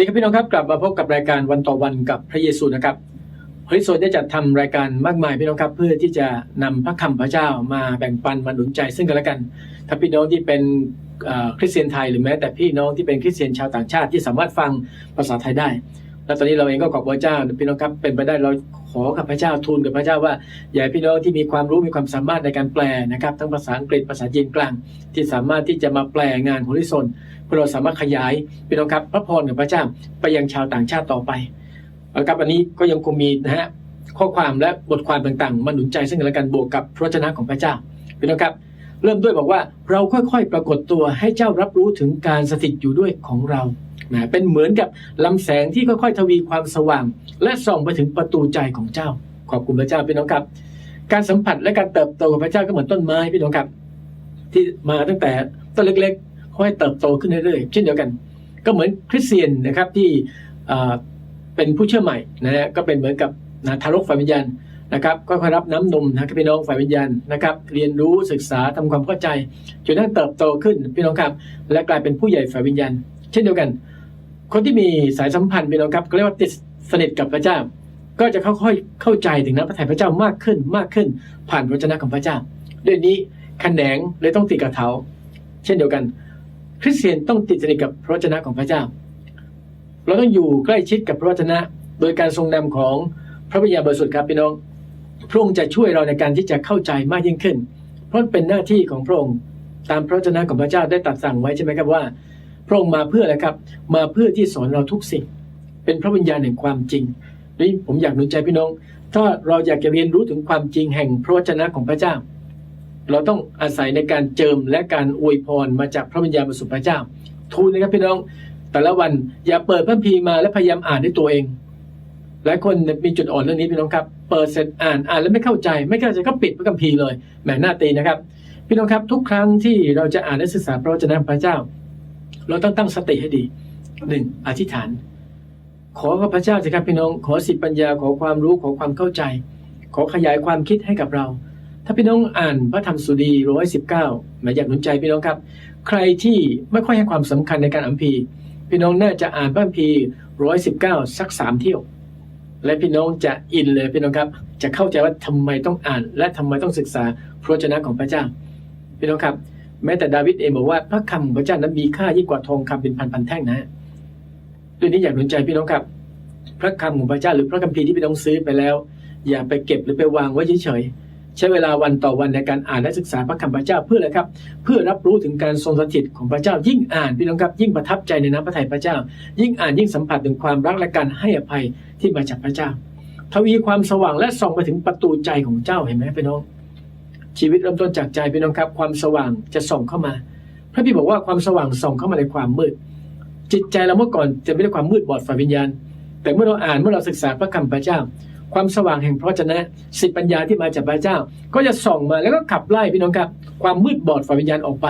ดีครับพี่น้องครับกลับมาพบกับรายการวันต่อวันกับพระเยซูนะครับเฮ้ยโซนได้จัดทำรายการมากมายพี่น้องครับเพื่อที่จะนำพระคำพระเจ้ามาแบ่งปันมาหนุนใจซึ่งกันและกันถ้าพี่น้องที่เป็นคริสเตียนไทยหรือแม้แต่พี่น้องที่เป็นคริสเตียนชาวต่างชาติที่สามารถฟังภาษาไทยได้ แล้วตอนนี้เราเองก็ขอบพระเจ้าพี่น้องครับเป็นไปได้เราขอกับพระเจ้าทูลกับพระเจ้าว่าอย่าพี่น้องที่มีความรู้มีความสามารถในการแปลนะครับ ทั้งภาษาอังกฤษภาษาจีนกลาง ที่สามารถที่จะมาแปลงานโฮลิโซน เพื่อเราสามารถขยายพี่น้องครับพระพรของพระเจ้าไปยังชาวต่างชาติต่อไปแล้วครับอันนี้ก็ยังคงมีนะฮะข้อความและบทความต่างๆมาหนุนใจซึ่งกันและกันบวกกับพระวจนะของพระเจ้าพี่น้องครับ เริ่มด้วยบอกว่าเราค่อยๆปรากฏตัวให้เจ้ารับรู้ถึงการสถิตอยู่ด้วยของเรานะเป็นเหมือนกับลำแสงที่ค่อยๆ ทวีความสว่าง และส่องไปถึงประตูใจของเจ้า ขอบคุณพระเจ้าพี่น้องครับ การสัมผัสและการเติบโตของพระเจ้าก็เหมือนต้นไม้พี่น้องครับ ที่มาตั้งแต่ต้นเล็กๆ อยๆเติบโตขึ้นเรื่อยๆเช่นเดียวกัน ก็เหมือนคริสเตียนนะครับที่เป็นผู้เชื่อใหม่นะฮะก็เป็นเหมือนกับนะทารกฝ่ายวิญญาณนะครับก็ค่อยรับน้ำนมนะครับพี่น้องฝ่ายวิญญาณนะครับ เรียนรู้ศึกษาทำความเข้าใจจนทั่งเติบโตขึ้นพี่น้องครับ และกลายเป็นผู้ใหญ่ฝ่ายวิญญาณ เช่นเดียวกัน คนที่มีสายสัมพันธ์พี่น้องครับก็เรียกว่าติดสนิทกับพระเจ้า ก็จะค่อยๆเข้าใจถึงน้ำพระทัยพระเจ้ามากขึ้นมากขึ้น ผ่านพระวจนะของพระเจ้า ด้วยนี้แขนงเลยต้องติดกับเท้าเช่นเดียวกัน คริสเตียนต้องติดสนิทกับพระวจนะของพระเจ้า เราต้องอยู่ใกล้ชิดกับพระวจนะ โดยการทรงนำของพระวิญญาณบริสุทธิ์ครับพี่น้องพระองค์จะช่วยเราในการที่จะเข้าใจมากยิ่งขึ้น เพราะเป็นหน้าที่ของพระองค์ตามพระวจนะของพระเจ้าได้ตรัดสั่งไว้ใช่ไหมครับว่า พระองค์มาเพื่ออะไรครับ มาเพื่อที่สอนเราทุกสิ่ง เป็นพระวิญญาณแห่งความจริงนี่ผมอยากหนุนใจพี่น้อง ถ้าเราอยากจะเรียนรู้ถึงความจริงแห่งพระวจนะของพระเจ้า เราต้องอาศัยในการเจิมและการอวยพรมาจากพระวิญญาณบริสุทธิ์พระเจ้า ทูลนะครับพี่น้อง แต่ละวันอย่าเปิดพระคัมภีมาและพยายามอ่านด้วยตัวเอง หลายคนมีจุดอ่อนเรื่องนี้พี่น้องครับ เปิดเสร็จอ่านอ่านแล้วไม่เข้าใจ ไม่เข้าใจก็ปิดพระคัมภีร์เลยแหมหน้าตีนะครับ พี่น้องครับทุกครั้งที่เราจะอ่านและศึกษาพระวจนะพระเจ้า เราต้องตั้งสติให้ดีหนึ่งอธิษฐาน ขอกับพระเจ้าสิครับพี่น้อง ขอสิทธิปัญญาขอความรู้ขอความเข้าใจ ขอขยายความคิดให้กับเรา ถ้าพี่น้องอ่านพระธรรมสุดีร้อยสิบเก้าหมายอยากหนุนใจพี่น้องครับ ใครที่ไม่ค่อยให้ความสำคัญในการอัมภีพี่น้องน่าจะอ่านพระคัมภีร้อยสิบเก้าสักสามเที่ยว และพี่น้องจะอินเลยพี่น้องครับ จะเข้าใจว่าทำไมต้องอ่าน และทำไมต้องศึกษาพระวจนะของพระเจ้า พี่น้องครับ แม้แต่ดาวิดเองบอกว่าพระคำของพระเจ้านั้นมีค่ายิ่งกว่าทองคำเป็นพันพันแท่งนะฮะด้วยนี้อยากหนุนใจพี่น้องครับ พระคำของพระเจ้าหรือพระคัมภีร์ที่พี่น้องซื้อไปแล้ว อย่าไปเก็บหรือไปวางไว้เฉยๆ ใช้เวลาวันต่อวันในการอ่านและศึกษาพระคำพระเจ้าเพื่ออะไรครับ เพื่อรับรู้ถึงการทรงสถิตของพระเจ้ายิ่งอ่านพี่น้องครับยิ่งประทับใจในน้ำพระทัยพระเจ้า ยิ่งอ่านยิ่งสัมผัสถึงความรักและการให้อภัยที่มาจากพระเจ้าทวีความสว่างและส่องไปถึงประตูใจของเจ้าเห็นไหมพี่น้อง ชีวิตเริ่มต้นจากใจพี่น้องครับ ความสว่างจะส่องเข้ามา พระพี่บอกว่าความสว่างส่องเข้ามาในความมืด จิตใจเราเมื่อก่อนจะไม่ได้ความมืดบอดฝ่ายวิญญาณ แต่เมื่อเราอ่านเมื่อเราศึกษาพระคำพระเจ้า ความสว่างแห่งพระวจนะสิทธิปัญญาที่มาจากพระเจ้า ก็จะส่องมาแล้วก็ขับไล่พี่น้องครับ ความมืดบอดฝ่ายวิญญาณออกไป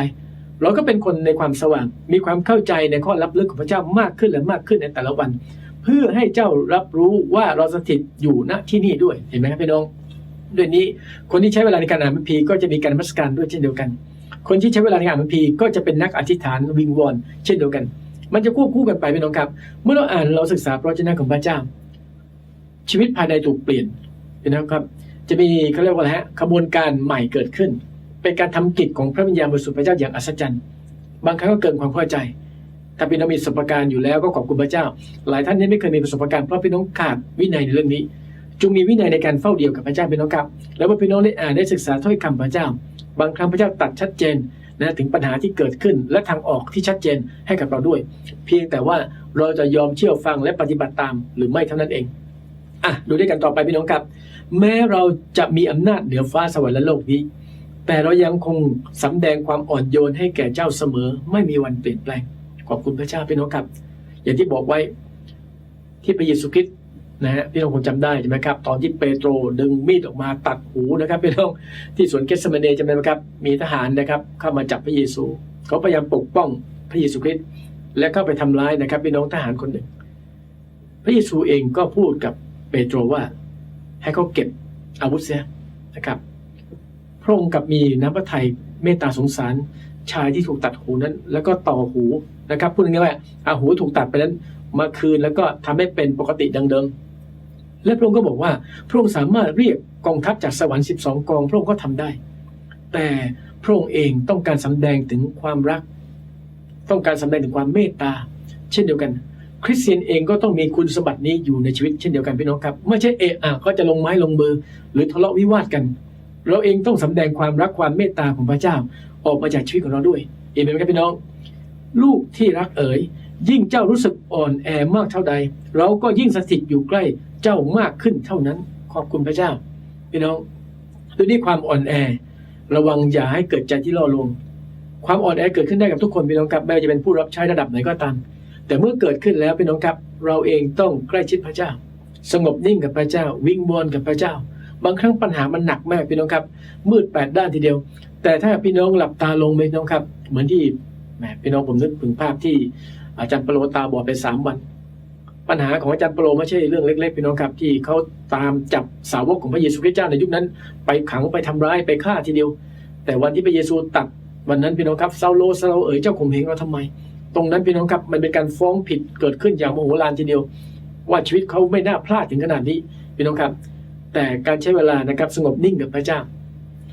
เราก็เป็นคนในความสว่าง มีความเข้าใจในข้อลับลึกของพระเจ้ามากขึ้นและมากขึ้นในแต่ละวัน เพื่อให้เจ้ารับรู้ว่าเราสถิตอยู่ณที่นี่ด้วยเห็นไหมครับพี่น้องด้วยนี้คนที่ใช้เวลาในการอ่านพระคัมภีก็จะมีการมัสการด้วยเช่นเดียวกัน คนที่ใช้เวลาในการอ่านพระคัมภีก็จะเป็นนักอธิษฐานวิงวอนเช่นเดียวกัน มันจะควบคู่กันไปพี่น้องครับ เมื่อเราอ่านเราศึกษาพระวจนะของพระเจ้า ชีวิตภายในถูกเปลี่ยนน้องครับ จะมีเขาเรียกว่าอะไรฮะขบวนการใหม่เกิดขึ้น เป็นการทำกิจของพระวิญญาณบริสุทธิ์พระเจ้าอย่างอัศจรรย์ บางครั้งก็เกินความเข้าใจ ถ้าพี่น้องมีประสบการณ์อยู่แล้วก็ขอบคุณพระเจ้า หลายท่านนี่ไม่เคยมีประสบการณ์เพราะพี่น้องขาดวินัยในเรื่องนี้จงมีวินัยในการเฝ้าเดียวกับพระเจ้าพี่น้องครับ แล้วเมื่อพี่น้องได้อ่านได้ศึกษาถ้อยคำพระเจ้า บางครั้งพระเจ้าตัดชัดเจนนะถึงปัญหาที่เกิดขึ้นและทางออกที่ชัดเจนให้กับเราด้วย เพียงแต่ว่าเราจะยอมเชื่อฟังและปฏิบัติตามหรือไม่เท่านั้นเอง อะดูด้วยกันต่อไปพี่น้องครับ แม้เราจะมีอำนาจเหนือฟ้าสวรรค์และโลกนี้ แต่เรายังคงสำแดงความอ่อนโยนให้แก่เจ้าเสมอ ไม่มีวันเปลี่ยนแปลง ขอบคุณพระเจ้าพี่น้องครับ อย่างที่บอกไว้ที่พระเยซูคริสต์นะฮะพี่น้องคงจำได้ใช่ไหมครับ ตอนที่เปโตรดึงมีดออกมาตัดหูนะครับพี่น้องที่สวนเกสเมเนจำได้ไหมครับ มีทหารนะครับเข้ามาจับพระเยซู เขาพยายามปกป้องพระเยซูคริสต์และเข้าไปทำร้ายนะครับพี่น้องทหารคนหนึ่ง พระเยซูเองก็พูดกับ เปโตรว่า ให้เขาเก็บอาวุธเสียนะครับ พระองค์กับมีน้ำพระทัยเมตตาสงสารชายที่ถูกตัดหูนั้น แล้วก็ต่อหูนะครับพูดง่ายๆว่าอาหูถูกตัดไปนั้นมาคืนแล้วก็ทำให้เป็นปกติดังเดิม และพระองค์ก็บอกว่า พระองค์สามารถเรียกกองทัพจากสวรรค์ 12 กอง พระองค์ก็ทำได้ แต่พระองค์เองต้องการสำแดงถึงความรัก ต้องการสำแดงถึงความเมตตา เช่นเดียวกัน คริสเตียนเองก็ต้องมีคุณสมบัตินี้อยู่ในชีวิตเช่นเดียวกันพี่น้องครับ ไม่ใช่เอะอะก็จะลงไม้ลงมือหรือทะเลาะวิวาทกัน เราเองต้องสำแดงความรักความเมตตาของพระเจ้า ออกมาจากชีวิตของเราด้วยเห็นไหมครับพี่น้อง ลูกที่รักเอ๋ยยิ่งเจ้ารู้สึกอ่อนแอมากเท่าใด เราก็ยิ่งสถิตอยู่ใกล้เจ้ามากขึ้นเท่านั้น ขอบคุณพระเจ้า พี่น้องด้วยนี้ความอ่อนแอ ระวังอย่าให้เกิดใจที่ล่อลวงความอ่อนแอเกิดขึ้นได้กับทุกคนพี่น้องครับแม้จะเป็นผู้รับใช้ระดับไหนก็ตาม แต่เมื่อเกิดขึ้นแล้วพี่น้องครับ เราเองต้องใกล้ชิดพระเจ้า สงบนิ่งกับพระเจ้า วิงวอนกับพระเจ้า บางครั้งปัญหามันหนักมากพี่น้องครับ มืดแปดด้านทีเดียว แต่ถ้าพี่น้องหลับตาลงพี่น้องครับ เหมือนที่แหมพี่น้องผมนึกถึงภาพที่อาจารย์เปโลตาบอดไปสามวัน ปัญหาของอาจารย์เปโลไม่ใช่เรื่องเล็ก ๆ พี่น้องครับที่เขาตามจับสาวกของพระเยซูคริสต์เจ้าในยุคนั้น ไปขังไปทำร้ายไปฆ่าทีเดียว แต่วันที่พระเยซูตัดวันนั้นพี่น้องครับซาโลซาเอ๋ยเจ้าข่มเหงเราทำไม ตรงนั้นพี่น้องครับมันเป็นการฟ้องผิดเกิดขึ้นอย่างโมโหลานทีเดียว ว่าชีวิตเขาไม่น่าพลาดถึงขนาดนี้พี่น้องครับ แต่การใช้เวลานะครับสงบนิ่งกับพระเจ้า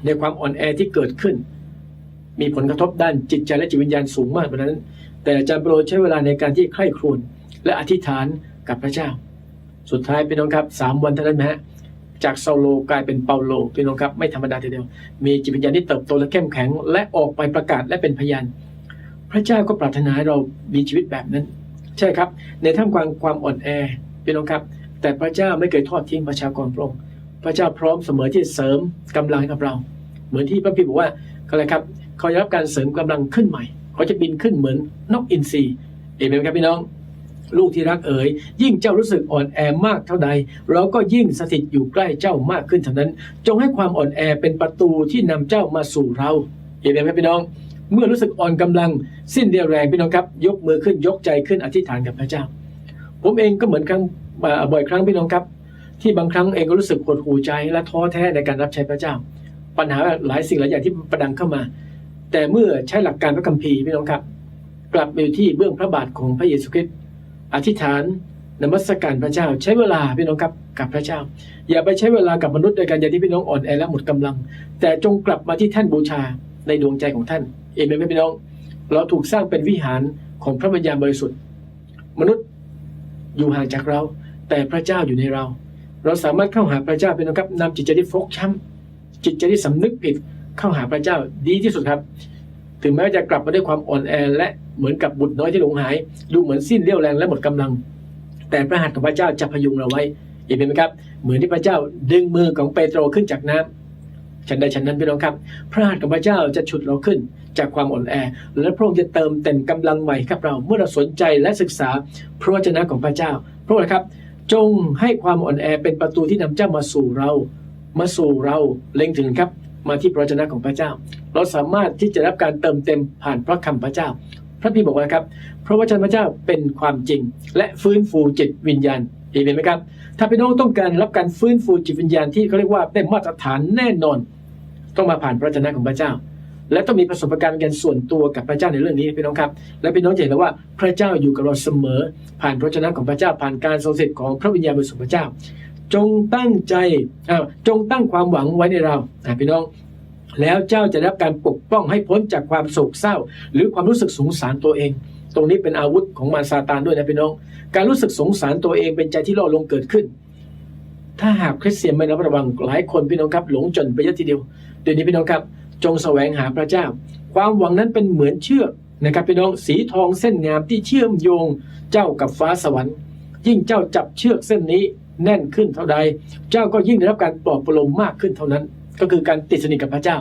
ในความอ่อนแอที่เกิดขึ้น มีผลกระทบด้านจิตใจและจิตวิญญาณสูงมากเพราะนั้น แต่อาจารย์โปรใช้เวลาในการที่ใคร่ครวญและอธิษฐานกับพระเจ้า สุดท้ายพี่น้องครับสามวันเท่านั้นนะฮะจากเซาโลกลายเป็นเปาโลพี่น้องครับไม่ธรรมดาทีเดียว มีจิตวิญญาณที่เติบโตและเข้มแข็ง และออกไปประกาศและเป็นพยาน พระเจ้าก็ปรารถนาให้เรามีชีวิตแบบนั้น ใช่ครับ ในท่ามกลางความอ่อนแอพี่น้องครับ แต่พระเจ้าไม่เคยทอดทิ้งประชากรพระองค์พระเจ้าพร้อมเสมอที่เสริมกำลังกับเรา เหมือนที่พระพิมพ์บอกว่าเขาอะไรครับเขาจะรับการเสริมกำลังขึ้นใหม่ เขาจะบินขึ้นเหมือนนกอินทรีเอเมนไหมครับพี่น้อง ลูกที่รักเอ๋ยยิ่งเจ้ารู้สึกอ่อนแอมากเท่าใด เราก็ยิ่งสถิตอยู่ใกล้เจ้ามากขึ้นเท่านั้น จงให้ความอ่อนแอเป็นประตูที่นำเจ้ามาสู่เราเห็นไหมพี่น้อง เมื่อรู้สึกอ่อนกำลังสิ้นเดียวแรงพี่น้องครับ ยกมือขึ้นยกใจขึ้นอธิษฐานกับพระเจ้า ผมเองก็เหมือนครั้งบ่อยครั้งพี่น้องครับ ที่บางครั้งเองก็รู้สึกหดหูใจและท้อแท้ในการรับใช้พระเจ้า ปัญหาหลายสิ่งหลายอย่างที่ประดังเข้ามา แต่เมื่อใช้หลักการพระคัมภีร์พี่น้องครับ กลับไปอยู่ที่เบื้องพระบาทของพระเยซูคริสต์อธิษฐานนมัสการพระเจ้า ใช้เวลาพี่น้องครับกับพระเจ้า อย่าไปใช้เวลากับมนุษย์โดยการอย่างที่พี่น้องอ่อนแอและหมดกำลัง แต่จงกลับมาที่แท่นบูชา ในดวงใจของท่าน เอเมนไหมพี่น้อง เราถูกสร้างเป็นวิหารของพระวิญญาณบริสุทธิ์ มนุษย์อยู่ห่างจากเรา แต่พระเจ้าอยู่ในเรา เราสามารถเข้าหาพระเจ้าเป็นนะครับนำจิตใจที่ฟกช้ำจิตใจที่สำนึกผิดเข้าหาพระเจ้าดีที่สุดครับ ถึงแม้จะกลับมาด้วยความอ่อนแอและเหมือนกับบุตรน้อยที่หลงหาย ดูเหมือนสิ้นเรี่ยวแรงและหมดกำลัง แต่พระหัตถ์ของพระเจ้าจะพยุงเราไว้เห็นไหมครับ เหมือนที่พระเจ้าดึงมือของเปโตรขึ้นจากน้ำ ฉันใดฉันนั้นพี่น้องครับ พระหัตถ์ของพระเจ้าจะฉุดเราขึ้น จากความอ่อนแอ และพระองค์จะเติมเต็มกำลังใหม่กับเรา เมื่อเราสนใจและศึกษาพระวจนะของพระเจ้า พระอะไรครับ จงให้ความอ่อนแอเป็นประตูที่นำเจ้ามาสู่เรา มาสู่เราเล็งถึงครับ มาที่พระวจนะของพระเจ้า เราสามารถที่จะรับการเติมเต็มผ่านพระคำพระเจ้า พระพี่บอกว่าครับพระวจนะพระเจ้าเป็นความจริง และฟื้นฟูจิตวิญญาณเห็นไหมครับ ถ้าพี่น้องต้องการรับการฟื้นฟูจิตวิญญาณที่เขาเรียกว่าได้มาตรฐานแน่นอน ต้องมาผ่านพระวจนะของพระเจ้า และต้องมีประสบการณ์กันส่วนตัวกับพระเจ้าในเรื่องนี้พี่น้องครับ และพี่น้องเห็นแล้วว่าพระเจ้าอยู่กับเราเสมอ ผ่านพระวจนะของพระเจ้า ผ่านการทรงสิทธิ์ของพระวิญญาณบริสุทธิ์พระเจ้า จงตั้งใจอ่าจงตั้งความหวังไว้ในเราอ่าพี่น้องแล้วเจ้าจะได้รับการปกป้องให้พ้นจากความโศกเศร้า หรือความรู้สึกสงสารตัวเอง ตรงนี้เป็นอาวุธของมารซาตานด้วยนะพี่น้อง การรู้สึกสงสารตัวเองเป็นใจที่ล่อลงเกิดขึ้น ถ้าหากคริสเตียนไม่ระมัดระวังหลายคนพี่น้องครับหลงจนไปเยอะทีเดียว ดี๋ยวนี้พี่น้องครับ จงแสวงหาพระเจ้า ความหวังนั้นเป็นเหมือนเชือกนะครับพี่น้องสีทองเส้นงามที่เชื่อมโยงเจ้ากับฟ้าสวรรค์ ยิ่งเจ้าจับเชือกเส้นนี้แน่นขึ้นเท่าใด เจ้าก็ยิ่งได้รับการปลอบประโลมมากขึ้นเท่านั้น ก็คือการติดสนิทกับพระเจ้า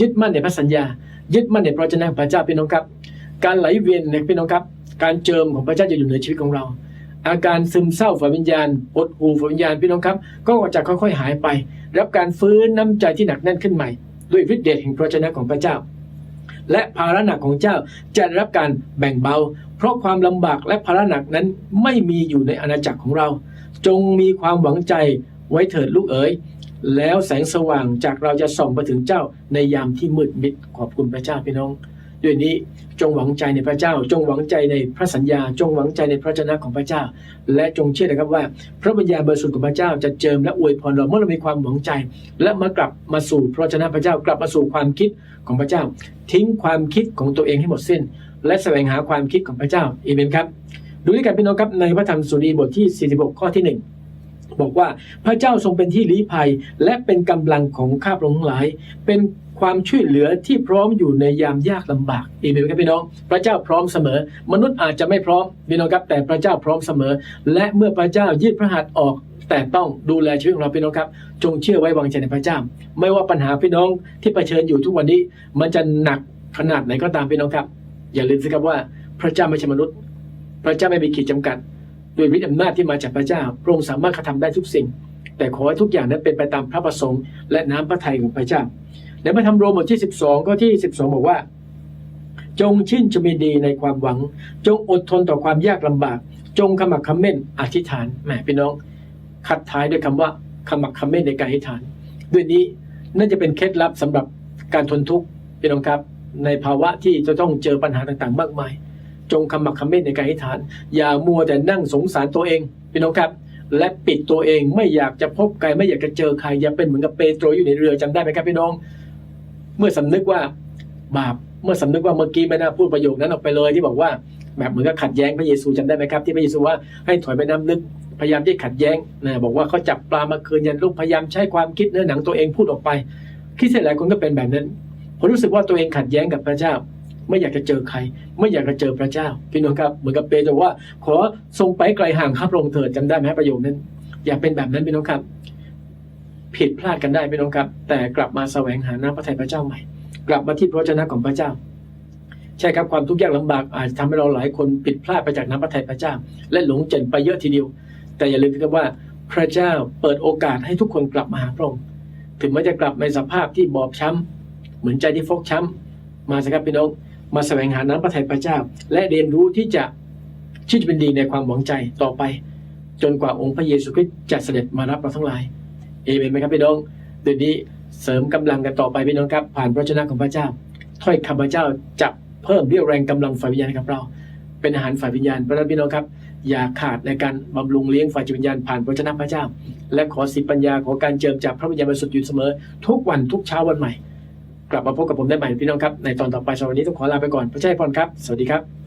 ยึดมั่นในพระสัญญา ยึดมั่นในพระวจนะของพระเจ้าพี่น้องครับ การไหลเวียนนี่ยพี่น้องครับ การเจิมของพระเจ้าจะอยู่ในชีวิตของเรา อาการซึมเศร้าฝ่ายวิญญาณอดหูฝ่ายวิญญาณพี่น้องครับ ก็จะค่อยๆหายไป รับการฟื้นน้ำใจที่หนักแน่นขึ้นใหม่ ด้วยฤทธิ์เดชแห่งพระวจนะของพระเจ้า และภาระหนักของเจ้าจะได้รับการแบ่งเบา เพราะความลำบากและภาระหนักนั้นไม่มีอยู่ในอาณาจักรของเรา จงมีความหวังใจไว้เถิดลูกเอ๋ยแล้วแสงสว่างจากเราจะส่องไปถึงเจ้าในยามที่มืดมิดขอบคุณพระเจ้าพี่น้อง ด้วยนี้จงหวังใจในพระเจ้า จงหวังใจในพระสัญญา จงหวังใจในพระชนะของพระเจ้า และจงเชื่อนะครับว่า พระวิญญาณบริสุทธิ์ของพระเจ้าจะเจิมและอวยพรเราเมื่อเรามีความหวังใจ และมากลับมาสู่พระวจนะพระเจ้ากลับมาสู่ความคิดของพระเจ้า ทิ้งความคิดของตัวเองให้หมดสิ้น และแสวงหาความคิดของพระเจ้าเอเมนครับดูด้วยกันพี่น้องครับในพระธรรมสุรีบทที่ 46 ข้อที่ 1บอกว่าพระเจ้าทรงเป็นที่ลี้ภัย และเป็นกำลังของข้าพระองค์หลาย เป็น ความช่วยเหลือที่พร้อมอยู่ในยามยากลำบากเอเมนไหมครับพี่น้อง พระเจ้าพร้อมเสมอ มนุษย์อาจจะไม่พร้อมพี่น้องครับ แต่พระเจ้าพร้อมเสมอ และเมื่อพระเจ้ายืดพระหัตถ์ออก แต่ต้องดูแลชีวิตของเราพี่น้องครับ จงเชื่อไว้วางใจในพระเจ้า ไม่ว่าปัญหาพี่น้องที่เผชิญอยู่ทุกวันนี้ มันจะหนักขนาดไหนก็ตามพี่น้องครับ อย่าลืมสิครับว่าพระเจ้าไม่ใช่มนุษย์ พระเจ้าไม่มีขีดจำกัดด้วยฤทธิ์อำนาจที่มาจากพระเจ้าพระองค์สามารถกระทำได้ทุกสิ่ง แต่ขอให้ทุกอย่างนั้นเป็นไปตามพระประสงค์และน้ำพระทัยของพระเจ้า ในพระธรรมโรมบทที่ 12 ก็ที่ 12 บอกว่า จงชื่นชมดีในความหวัง จงอดทนต่อความยากลำบาก จงขมักเขม้นอธิษฐานแหมพี่น้องขัดท้ายด้วยคำว่าขมักเขม้นในการอธิษฐาน ด้วยนี้น่าจะเป็นเคล็ดลับสำหรับการทนทุกข์พี่น้องครับ ในภาวะที่จะต้องเจอปัญหาต่างๆ มากมาย จงขมักเขม้นในการอธิษฐาน อย่ามัวแต่นั่งสงสารตัวเองพี่น้องครับและปิดตัวเองไม่อยากจะพบใครไม่อยากจะเจอใครอย่าเป็นเหมือนกับเปโตรอยู่ในเรือจำได้ไหมครับพี่น้อง เมื่อสำนึกว่าบาปเมื่อสำนึกว่าเมื่อกี้ไม่น่าพูดประโยคนั้นออกไปเลยที่บอกว่าแบบเหมือนกับขัดแย้งพระเยซูจำได้ไหมครับที่พระเยซูว่าให้ถอยไปน้ำลึกพยายามที่ขัดแย้งนะบอกว่าเขาจับปลามาคืนยันลูกพยายามใช้ความคิดเนื้อหนังตัวเองพูดออกไปคิดเสร็จหลายคนก็เป็นแบบนั้นผมรู้สึกว่าตัวเองขัดแย้งกับพระเจ้า ไม่อยากจะเจอใคร ไม่อยากจะเจอพระเจ้าพี่น้องครับเหมือนกับเปโตรว่า ขอทรงไปไกลห่างข้าพระองค์เถิดจำได้ไหมประโยคนั้น อย่าเป็นแบบนั้นพี่น้องครับ ผิดพลาดกันได้พี่น้องครับ แต่กลับมาแสวงหาน้ำพระทัยพระเจ้าใหม่ กลับมาที่พระวจนะของพระเจ้า ใช่ครับความทุกข์ยากลำบากอาจจะทำให้เราหลายคนผิดพลาดไปจากน้ำพระทัยพระเจ้า และหลงเจนไปเยอะทีเดียว แต่อย่าลืมครับว่าพระเจ้าเปิดโอกาสให้ทุกคนกลับมาหาพระองค์ถึงแม้จะกลับในสภาพที่บอบช้ำ เหมือนใจที่ฟกช้ำ มาสครับพี่น้องมาแสวงหาน้ำพระทัยพระเจ้า และเรียนรู้ที่จะชื่นเป็นดีในความหวังใจต่อไป จนกว่าองค์พระเยซูคริสต์จะเสด็จมารับเราทั้งหลาย เอเมนไหมครับพี่น้องเดี๋ยวนี้เสริมกำลังกันต่อไปพี่น้องครับ ผ่านพระชนะของพระเจ้า ถ้อยคำพระเจ้าจะเพิ่มเรี่ยวแรงกำลังฝ่ายวิญญาณให้กับเรา เป็นอาหารฝ่ายวิญญาณเพราะนั้นพี่น้องครับ อย่าขาดในการบำรุงเลี้ยงฝ่ายจิตวิญญาณผ่านพระชนะพระเจ้า และขอสิริปัญญาขอการเจิมจากพระวิญญาณบริสุทธิ์อยู่เสมอ ทุกวันทุกเช้าวันใหม่ กลับมาพบกับผมได้ใหม่พี่น้องครับในตอนต่อไปสำหรับวันนี้ต้องขอลาไปก่อนพระเจ้าพรครับ สวัสดีครับ